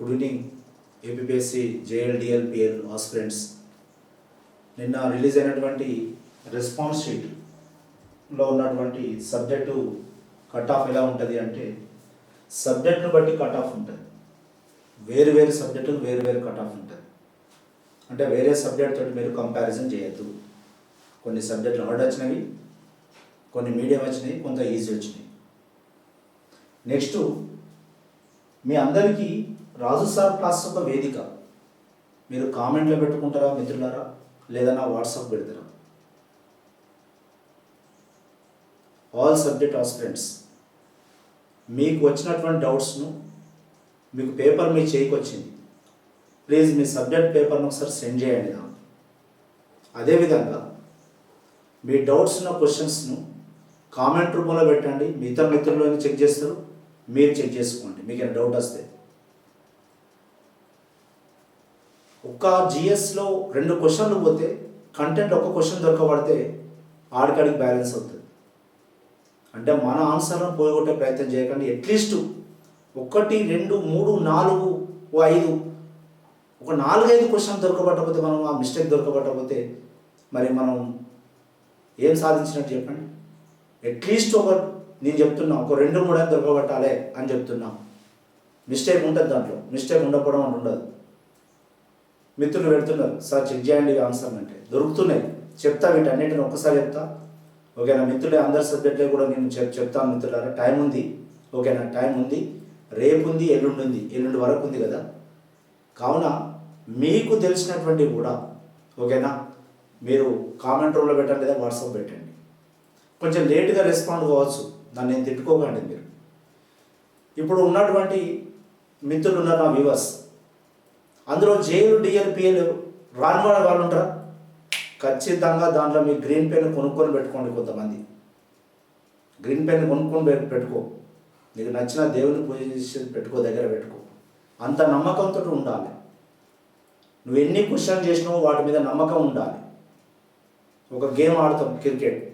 Good evening APSC JLDL PL aspirants నిన్న release అయినటువంటి response షీట్లో ఉన్నటువంటి సబ్జెక్టు కట్ ఆఫ్ ఎలా ఉంటుంది అంటే సబ్జెక్టును బట్టి కట్ ఆఫ్ ఉంటుంది. వేరు వేరు సబ్జెక్టులు వేరు వేరు కట్ ఆఫ్ ఉంటుంది. అంటే వేరే సబ్జెక్ట్ తోటి మీరు కంపారిజన్ చేయొద్దు. కొన్ని సబ్జెక్టులు హార్డ్ వచ్చినవి కొన్ని మీడియం వచ్చినాయి కొంత ఈజీ వచ్చినాయి నెక్స్ట్ మీ అందరికీ రాజు సార్ క్లాస్ ఒక వేదిక. మీరు కామెంట్లో పెట్టుకుంటారా మిత్రులారా? లేదా నా వాట్సాప్ పెడతారా? ఆల్ సబ్జెక్ట్ ఆస్పిరెంట్స్ మీకు వచ్చినటువంటి డౌట్స్ను మీకు పేపర్ మీ చేయికి వచ్చింది. ప్లీజ్ మీ సబ్జెక్ట్ పేపర్ను ఒకసారి సెండ్ చేయండి నాకు. అదేవిధంగా మీ డౌట్స్ ఉన్న క్వశ్చన్స్ను కామెంట్ రూపంలో పెట్టండి. మిగతా మిత్రులు చెక్ చేస్తారు. మీరు చెక్ చేసుకోండి. మీకు ఏమైనా డౌట్ వస్తే. ఒక్క జిఎస్లో రెండు క్వశ్చన్లు పోతే కంటెంట్ ఒక క్వశ్చన్ దొరకబడితే ఆడికాడికి బ్యాలెన్స్ అవుతుంది. అంటే మన ఆన్సర్లను పోగొట్టే ప్రయత్నం చేయకండి. అట్లీస్ట్ ఒకటి రెండు మూడు నాలుగు ఓ ఐదు. ఒక నాలుగైదు క్వశ్చన్ దొరకబట్టకపోతే మనం ఆ మిస్టేక్ దొరకబట్టకపోతే మరి మనం ఏం సాధించినట్టు చెప్పండి? అట్లీస్ట్ ఒక నేను చెప్తున్నా ఒక రెండు మూడు దొరకబట్టాలి అని చెప్తున్నా. మిస్టేక్ ఉంటుంది దాంట్లో. మిస్టేక్ ఉండకపోవడం అని ఉండదు మిత్రులు పెడుతున్నారు సార్ చెక్ చేయండి ఆన్సర్ అంటే. దొరుకుతున్నాయి. చెప్తా వీటన్నిటిని ఒక్కసారి చెప్తా. ఓకేనా మిత్రులే అందరి సబ్జెక్టులే కూడా నేను చెప్ చెప్తాను మిత్రులారా. టైం ఉంది. ఓకేనా టైం ఉంది. రేపు ఉంది ఎల్లుండి ఉంది. ఎల్లుండి వరకు ఉంది కదా? కావున మీకు తెలిసినటువంటివి కూడా ఓకేనా మీరు కామెంట్ రూమ్లో పెట్టండి లేదా వాట్సాప్ పెట్టండి. కొంచెం లేట్గా రెస్పాండ్ కావచ్చు. దాన్ని నేను తిట్టుకోకండి మీరు. ఇప్పుడు ఉన్నటువంటి మిత్రులు ఉన్నారు నా వ్యూవర్స్. అందులో జేలు డిఎల్ రాని వాళ్ళు ఉంటారా? ఖచ్చితంగా దాంట్లో మీ గ్రీన్ పెన్ కొనుక్కొని పెట్టుకోండి కొంతమంది. గ్రీన్ పెన్ కొనుక్కొని పెట్టుకో. నీకు నచ్చిన దేవుని పూజ చేసి పెట్టుకో దగ్గర పెట్టుకో. అంత నమ్మకంతో ఉండాలి. నువ్వు ఎన్ని క్వశ్చన్ చేసినావో వాటి మీద నమ్మకం ఉండాలి. ఒక గేమ్ ఆడతాం క్రికెట్.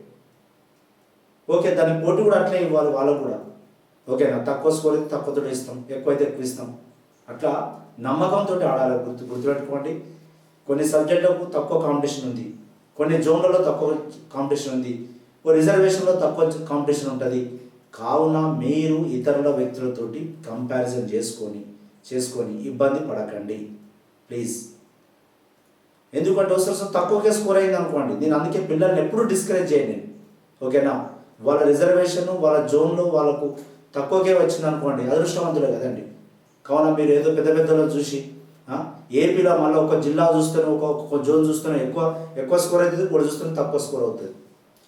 ఓకే దాని పోటీ కూడా అట్లే ఇవ్వాలి వాళ్ళకు కూడా. ఓకేనా? తక్కువ స్కోర్ అయితే తక్కువతో ఇస్తాం ఎక్కువైతే ఎక్కువ ఇస్తాం. అట్లా నమ్మకంతో ఆడాలి. గుర్తు గుర్తుపెట్టుకోండి. కొన్ని సబ్జెక్టులకు తక్కువ కాంపిటీషన్ ఉంది. కొన్ని జోన్లలో తక్కువ కాంపిటీషన్ ఉంది. ఓ రిజర్వేషన్లో తక్కువ కాంపిటీషన్ ఉంటుంది. కావున మీరు ఇతరుల వ్యక్తులతోటి కంపారిజన్ చేసుకొని చేసుకొని ఇబ్బంది పడకండి. ప్లీజ్ ఎందుకంటే ఒకసారి తక్కువకే స్కోర్ అయింది అనుకోండి. నేను అందుకే పిల్లల్ని ఎప్పుడూ డిస్కరేజ్ చేయను ఓకేనా? వాళ్ళ రిజర్వేషన్ వాళ్ళ జోన్లో వాళ్ళకు తక్కువకే వచ్చింది అనుకోండి అదృష్టవంతులే కదండి. కావున మీరు ఏదో పెద్ద పెద్దలను చూసి ఏపీలో మళ్ళీ ఒక జిల్లా చూస్తేనే ఒక ఒక జోన్ చూస్తేనే ఎక్కువ ఎక్కువ స్కోర్ అవుతుంది కూడా చూస్తేనే తక్కువ స్కోర్ అవుతుంది.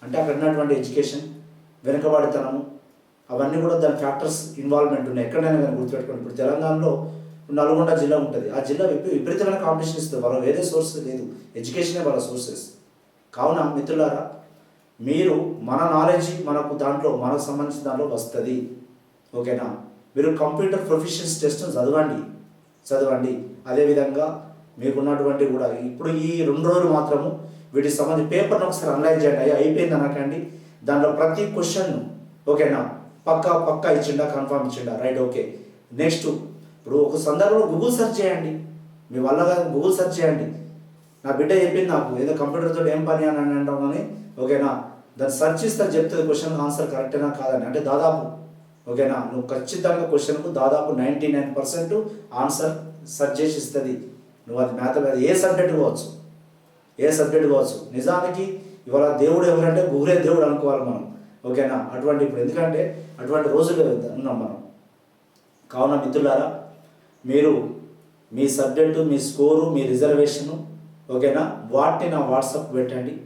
అంటే అక్కడ ఉన్నటువంటి ఎడ్యుకేషన్ వెనుకబడితనము అవన్నీ కూడా దాని ఫ్యాక్టర్స్ ఇన్వాల్వ్మెంట్ ఉన్నాయి. ఎక్కడైనా కానీ గుర్తుపెట్టుకోండి. ఇప్పుడు తెలంగాణలో నల్గొండ జిల్లా ఉంటుంది. ఆ జిల్లా విపరీతమైన కాంపిటీషన్ ఇస్తుంది. వాళ్ళ వేరే సోర్స్ లేదు. ఎడ్యుకేషనే వాళ్ళ సోర్సెస్ కావున మిత్రులారా మీరు మన నాలెడ్జ్ మనకు దాంట్లో మనకు సంబంధించిన దాంట్లో వస్తుంది. ఓకేనా? మీరు కంప్యూటర్ ప్రొఫెషన్స్ టెస్ట్ చదవండి. చదవండి. అదేవిధంగా మీకున్నటువంటి కూడా ఇప్పుడు ఈ రెండు రోజులు మాత్రము వీటికి సంబంధించి పేపర్ను ఒకసారి అనలైజ్ చేయండి. అయ్యా అయిపోయింది అనకండి దాంట్లో ప్రతి క్వశ్చన్ ఓకేనా? పక్కా పక్కా ఇచ్చిండా కన్ఫర్మ్ ఇచ్చిండా? Right okay. నెక్స్ట్ ఇప్పుడు ఒక సందర్భంలో గూగుల్ సెర్చ్ చేయండి. మీ వల్ల గూగుల్ సెర్చ్ చేయండి. నా బిడ్డ చెప్పింది నాకు. ఏదో కంప్యూటర్తో ఏం పని అని అని అంటాం కానీ ఓకేనా? దాన్ని సెర్చ్ ఇస్తే చెప్తుంది క్వశ్చన్ ఆన్సర్ కరెక్టేనా కాదని అంటే దాదాపు ఓకేనా? నువ్వు ఖచ్చితంగా క్వశ్చన్కు దాదాపు ninety nine percent answer suggest చేసి ఇస్తుంది. నువ్వు అది మ్యాథ ఏ సబ్జెక్ట్ కావచ్చు ఏ సబ్జెక్ట్ కావచ్చు నిజానికి ఇవాళ దేవుడు ఎవరంటే గురే దేవుడు అనుకోవాలి మనం. ఓకేనా? అటువంటి ఇప్పుడు ఎందుకంటే అటువంటి రోజులు ఉన్నాం మనం. కావున మిత్రులారా మీరు మీ సబ్జెక్టు మీ స్కోరు మీ రిజర్వేషను ఓకేనా? వాటిని నా వాట్సాప్ పెట్టండి.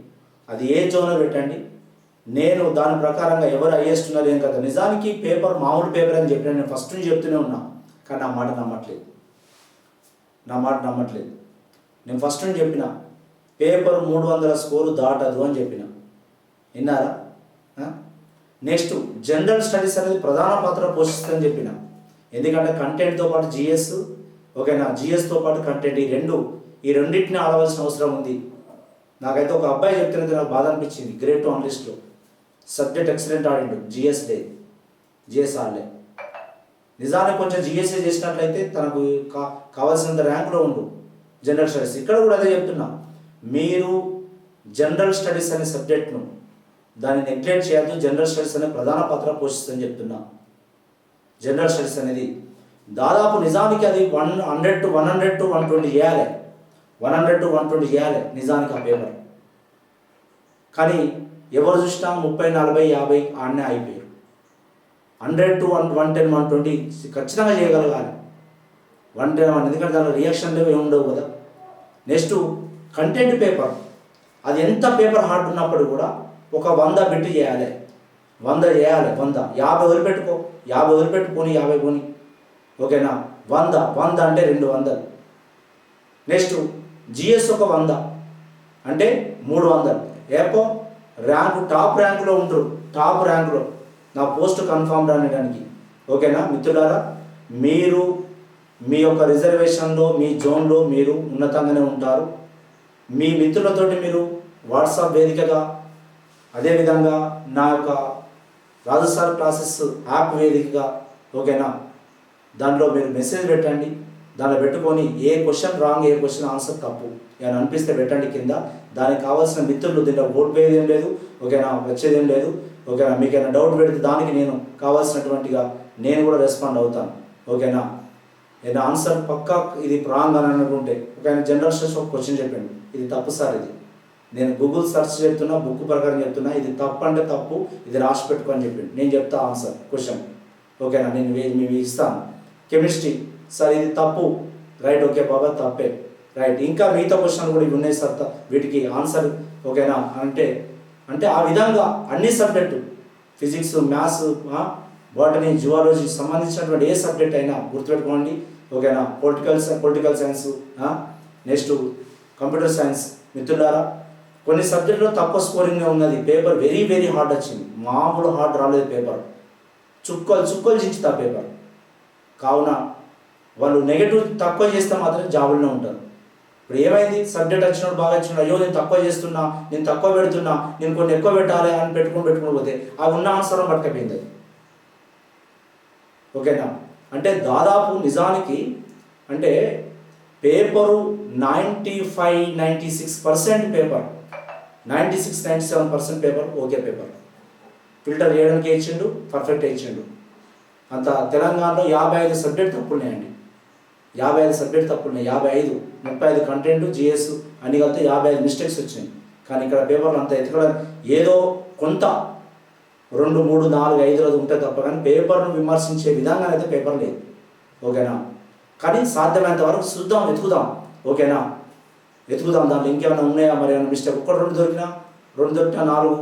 అది ఏ జోన్లో పెట్టండి? నేను దాని ప్రకారంగా ఎవరు హైయెస్ట్ ఉన్నారు ఏం కదా నిజానికి పేపర్ మామూలు పేపర్ అని చెప్పిన నేను ఫస్ట్ నుంచి చెప్తూనే ఉన్నా. కానీ నా మాట నమ్మట్లేదు. నా మాట నమ్మట్లేదు. నేను ఫస్ట్ నుంచి చెప్పిన. పేపర్ మూడు వందల స్కోరు దాటదు అని చెప్పిన. విన్నారా? నెక్స్ట్ జనరల్ స్టడీస్ అనేది ప్రధాన పాత్ర పోషిస్తుందని చెప్పిన. ఎందుకంటే కంటెంట్తో పాటు జిఎస్ ఓకేనా జిఎస్తో పాటు కంటెంట్ ఈ రెండు ఈ రెండింటిని ఆడవలసిన అవసరం ఉంది. నాకైతే ఒక అబ్బాయి చెప్తున్నది నాకు బాధ అనిపించింది. గ్రేట్ టూ సబ్జెక్ట్ ఎక్సలెంట్ ఆడిండు జిఎస్ డే జిఎస్ ఆడలే నిజానికి కొంచెం జిఎస్ఏ చేసినట్లయితే తనకు కా కావాల్సినంత ర్యాంక్లో ఉండు జనరల్ స్టడీస్. ఇక్కడ కూడా అదే చెప్తున్నా. మీరు జనరల్ స్టడీస్ అనే సబ్జెక్ట్ను దాన్ని నెగ్లెక్ట్ చేయొద్దు జనరల్ స్టడీస్ అనే ప్రధాన పాత్ర పోషిస్తుందని చెప్తున్నా. జనరల్ స్టడీస్ అనేది దాదాపు నిజానికి అది one hundred to one hundred to one twenty చేయాలి. One hundred to one twenty చేయాలి నిజానికి ఆ పేపర్. కానీ ఎవరు చూసినా ముప్పై నలభై యాభై ఆడనే అయిపోయారు hundred to one one ten one twenty ఖచ్చితంగా చేయగలగాలి. వన్ టెన్ వన్ ఎందుకంటే దానిలో రియాక్షన్లు ఏమి ఉండవు కదా. నెక్స్ట్ కంటెంట్ పేపర్ అది ఎంత పేపర్ హార్డ్ ఉన్నప్పుడు కూడా ఒక వంద బిట్ చేయాలి. వంద చేయాలి వంద. యాభై వదిలిపెట్టుకో యాభై వదిలిపెట్టుకొని యాభై కొని ఓకేనా? వంద. వంద అంటే రెండు వందలు. నెక్స్ట్ జిఎస్ ఒక వంద. అంటే మూడు వందలు. ఏపో ర్యాంకు టాప్ ర్యాంకులో ఉంటారు టాప్ ర్యాంకులో. నా పోస్ట్ కన్ఫామ్ అనడానికి ఓకేనా? మిత్రులారా మీరు మీ యొక్క రిజర్వేషన్లో మీ జోన్లో మీరు ఉన్నతంగానే ఉంటారు. మీ మిత్రులతోటి మీరు వాట్సాప్ వేదికగా అదేవిధంగా నా యొక్క రాజస్థాన్ క్లాసెస్ యాప్ వేదికగా ఓకేనా? దాంట్లో మీరు మెసేజ్ పెట్టండి. దాంట్లో పెట్టుకొని ఏ క్వశ్చన్ రాంగ్ ఏ క్వశ్చన్ ఆన్సర్ తప్పు. ఏమైనా అనిపిస్తే పెట్టండి కింద. దానికి కావాల్సిన మిత్రులు దీంట్లో ఓట్ ఏం లేదు. ఓకేనా? వచ్చేది ఏం లేదు. ఓకేనా? మీకు ఏమైనా డౌట్ పెడితే దానికి నేను కావాల్సినటువంటిగా నేను కూడా రెస్పాండ్ అవుతాను. ఓకేనా? ఏదైనా ఆన్సర్ పక్కా ఇది రాంగ్ అని అనుకుంటే ఒక ఆయన జనరల్ స్టడీస్ ఒక క్వశ్చన్ చెప్పండి. ఇది తప్పు సార్ ఇది. నేను గూగుల్ సెర్చ్ చెప్తున్నా బుక్ ప్రకారం చెప్తున్నా ఇది తప్పు అంటే తప్పు ఇది రాసి పెట్టుకొని చెప్పింది నేను చెప్తా ఆన్సర్ క్వశ్చన్ ఓకేనా? నేను వే- మేము ఇస్తాను. కెమిస్ట్రీ సార్ ఇది తప్పు. రైట్ ఓకే బాబా తప్పే. రైట్ ఇంకా మిగతా క్వశ్చన్ కూడా ఇవి ఉన్నాయి సార్ వీటికి ఆన్సర్ ఓకేనా? అంటే అంటే ఆ విధంగా అన్ని subject physics maths botany zoology సంబంధించినటువంటి ఏ సబ్జెక్ట్ అయినా గుర్తుపెట్టుకోండి ఓకేనా? Political political science next computer science మిత్రులారా కొన్ని సబ్జెక్టులో తక్కువ స్కోరింగ్ ఉన్నది పేపర్ వెరీ వెరీ హార్డ్ వచ్చింది. మామూలు హార్డ్ రాలేదు పేపర్. చుక్కలు చుక్కలు చించుతా పేపర్. కావున వాళ్ళు నెగటివ్ తక్కువ చేస్తే మాత్రం జాబుల్లో ఉంటారు. ఇప్పుడు ఏమైంది? సబ్జెక్ట్ వచ్చినప్పుడు బాగా వచ్చినాడు అయ్యో నేను తక్కువ చేస్తున్నా నేను తక్కువ పెడుతున్నా నేను కొన్ని ఎక్కువ పెట్టాలి అని పెట్టుకుని పెట్టుకుని పోతే ఆ ఉన్న అవసరం పట్టుకపోయింది. అది ఓకేనా? అంటే దాదాపు నిజానికి అంటే paper ninety five ninety six percent paper. Ninety six ninety seven percent paper okay paper. Filter చేయడానికి ఇచ్చిండు? పర్ఫెక్ట్ ఇచ్చిండు. అంత తెలంగాణలో యాభై ఐదు సబ్జెక్ట్ తప్పున్నాయండి యాభై ఐదు సబ్జెక్ట్ తప్పున్నాయి యాభై ఐదు ముప్పై ఐదు కంటెంట్ జిఎస్ అన్ని కలిపితే యాభై ఐదు మిస్టేక్స్ వచ్చినాయి. కానీ ఇక్కడ పేపర్లు అంత ఎత్తుకోవడం ఏదో కొంత రెండు మూడు నాలుగు ఐదు రోజు ఉంటే తప్ప కానీ పేపర్ను విమర్శించే విధంగా అయితే పేపర్ లేదు. ఓకేనా? కానీ సాధ్యమైనంత వరకు చూద్దాం వెతుకుదాం. ఓకేనా? వెతుకుదాం. దాంట్లో ఇంకేమైనా ఉన్నాయా? మరి ఏమైనా మిస్టేక్ ఒక్కటి రెండు దొరికినా? రెండు దొరికినా నాలుగు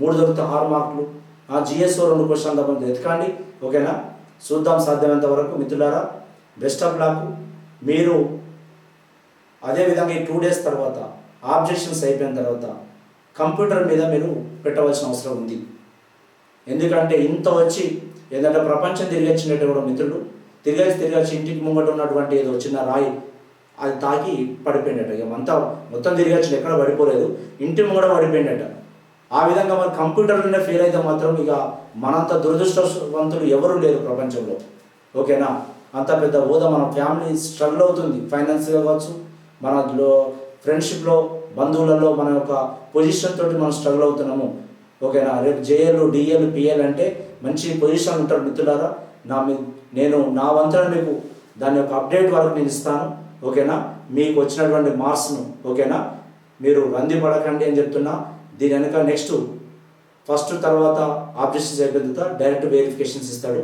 మూడు దొరికితే ఆరు మార్కులు. ఆ జిఎస్ఓ రెండు క్వశ్చన్ తప్ప వెతకండి. ఓకేనా? చూద్దాం సాధ్యమైనంత వరకు. మిత్రులారా బెస్ట్ ఆఫ్ లాక్. మీరు అదేవిధంగా ఈ టూ డేస్ తర్వాత ఆబ్జెక్షన్స్ అయిపోయిన తర్వాత కంప్యూటర్ మీద మీరు పెట్టవలసిన అవసరం ఉంది. ఎందుకంటే ఇంత వచ్చి ఏంటంటే ప్రపంచం తిరిగి కూడా మిత్రుడు తిరిగి తిరిగి ఇంటికి ముంగట ఉన్నటువంటి ఏదో చిన్న రాయి అది తాకి పడిపోయినట్టు. ఇక అంతా మొత్తం తిరిగి వచ్చి ఎక్కడ పడిపోలేదు. ఇంటి ముంగట పడిపోయినట్ట. ఆ విధంగా మరి కంప్యూటర్లోనే ఫెయిల్ అయితే మాత్రం ఇక మనంత దురదృష్టవంతులు ఎవరు లేరు ప్రపంచంలో. ఓకేనా? అంత పెద్ద హోదా మన ఫ్యామిలీ స్ట్రగుల్ అవుతుంది ఫైనాన్స్గా కావచ్చు మనలో ఫ్రెండ్షిప్లో బంధువులలో మన యొక్క పొజిషన్ తోటి మనం స్ట్రగుల్ అవుతున్నాము. ఓకేనా? రేపు జేఎల్ డిఎల్ పిఎల్ అంటే మంచి పొజిషన్ ఉంటారు మిత్రులారా. నా మీ నేను నా వంతున మీకు దాని యొక్క అప్డేట్ వరకు నేను ఇస్తాను. ఓకేనా? మీకు వచ్చినటువంటి మార్క్స్ను ఓకేనా? మీరు రంది పడకండి అని చెప్తున్నా. దీని వెనక నెక్స్ట్ ఫస్ట్ తర్వాత ఆబ్జెక్షన్స్ అయిపోయిన తర్వాత డైరెక్ట్ వెరిఫికేషన్స్ ఇస్తాడు.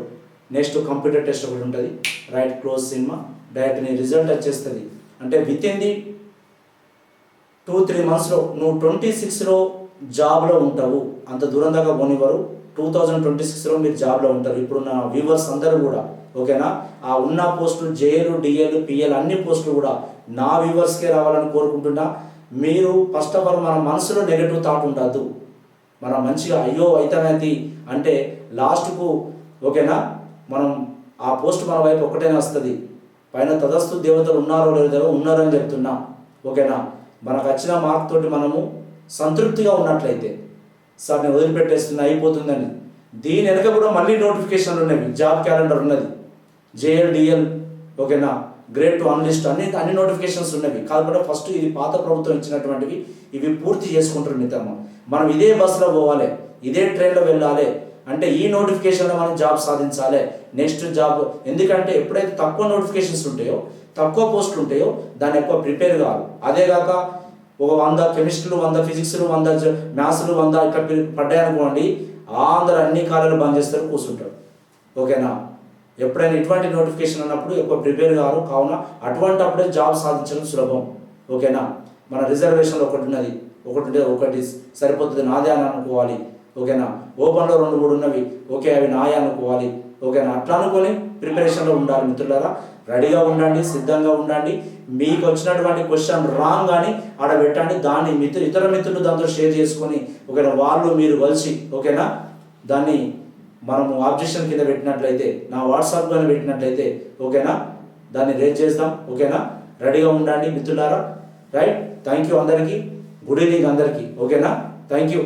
నెక్స్ట్ కంప్యూటర్ టెస్ట్ ఒకటి ఉంటుంది. రైట్ క్లోజ్ సినిమా డైరెక్ట్ నీ రిజల్ట్ వచ్చేస్తుంది. అంటే with in the two three మంత్స్లో నువ్వు ట్వంటీ సిక్స్లో జాబ్లో ఉంటావు. అంత దూరం దాకా పోనివ్వరు. టూ థౌజండ్ ట్వంటీ సిక్స్లో మీరు జాబ్లో ఉంటారు. ఇప్పుడున్న వ్యూవర్స్ అందరూ కూడా. ఓకేనా ఆ ఉన్న పోస్టులు జేఏలు డిఏలు పిఎల్ అన్ని పోస్టులు కూడా నా వ్యూవర్స్కే రావాలని కోరుకుంటున్నా. మీరు ఫస్ట్ ఆఫ్ ఆల్ మన మనసులో నెగిటివ్ థాట్ ఉండద్దు. మనం మంచిగా అయ్యో అయితేనేది. అంటే లాస్ట్కు ఓకేనా మనం ఆ పోస్ట్ మన వైపు ఒకటేనే వస్తుంది. పైన తదస్తు దేవతలు ఉన్నారో లేదో ఉన్నారని చెప్తున్నా. ఓకేనా? మనకు వచ్చిన మార్క్ తోటి మనము సంతృప్తిగా ఉన్నట్లయితే సార్ నేను వదిలిపెట్టేస్తున్నా అయిపోతుందని. దీని వెనక కూడా మళ్ళీ నోటిఫికేషన్లు ఉన్నవి. జాబ్ క్యాలెండర్ ఉన్నది. జేఎల్డిఎల్ ఓకేనా? Grade two unlist. అన్ని అన్ని నోటిఫికేషన్స్ ఉన్నవి. కాకపోతే ఫస్ట్ ఇది పాత ప్రభుత్వం ఇచ్చినటువంటివి ఇవి పూర్తి చేసుకుంటారు మిత్రమా. మనం ఇదే బస్సులో పోవాలి ఇదే ట్రైన్లో వెళ్ళాలి అంటే ఈ నోటిఫికేషన్లో మనం జాబ్ సాధించాలి. నెక్స్ట్ జాబ్ ఎందుకంటే ఎప్పుడైతే తక్కువ నోటిఫికేషన్స్ ఉంటాయో తక్కువ పోస్టులు ఉంటాయో దాన్ని ఎక్కువ ప్రిపేర్ కావాలి అదేగాక ఒక వంద కెమిస్ట్రీలు వంద ఫిజిక్స్లు వంద మ్యాథ్స్లు వంద ఇట్లా పడ్డాయనుకోండి అందరు అన్ని కాలేజీలు బంద్ చేస్తారు కూర్చుంటారు. ఓకేనా? ఎప్పుడైనా ఇటువంటి నోటిఫికేషన్ అన్నప్పుడు ఎక్కువ ప్రిపేర్ కారు. కావున అటువంటి అప్పుడే జాబ్ సాధించడం సులభం. ఓకేనా? మన రిజర్వేషన్లో ఒకటి ఉన్నది. ఒకటి ఉంటే ఒకటి సరిపోతుంది నాదే అని అనుకోవాలి. ఓకేనా? ఓపెన్లో రెండు మూడు ఉన్నవి. ఓకే అవి నాయా అనుకోవాలి. ఓకేనా? అట్లా అనుకొని ప్రిపరేషన్లో ఉండాలి మిత్రులారా. రెడీగా ఉండండి సిద్ధంగా ఉండండి. మీకు వచ్చినటువంటి క్వశ్చన్ రాంగ్ కానీ ఆడ పెట్టండి. దాన్ని మిత్రు ఇతర మిత్రులు దాంతో షేర్ చేసుకొని ఓకేనా వాళ్ళు మీరు కలిసి ఓకేనా దాన్ని మనము ఆబ్జెక్షన్ కింద పెట్టినట్లయితే నా వాట్సాప్ కానీ పెట్టినట్లయితే ఓకేనా దాన్ని రేజ్ చేస్తాం ఓకేనా. రెడీగా ఉండండి మిత్రులారా. రైట్? థ్యాంక్ యూ అందరికీ. గుడ్ ఈవినింగ్ అందరికీ. ఓకేనా? Thank you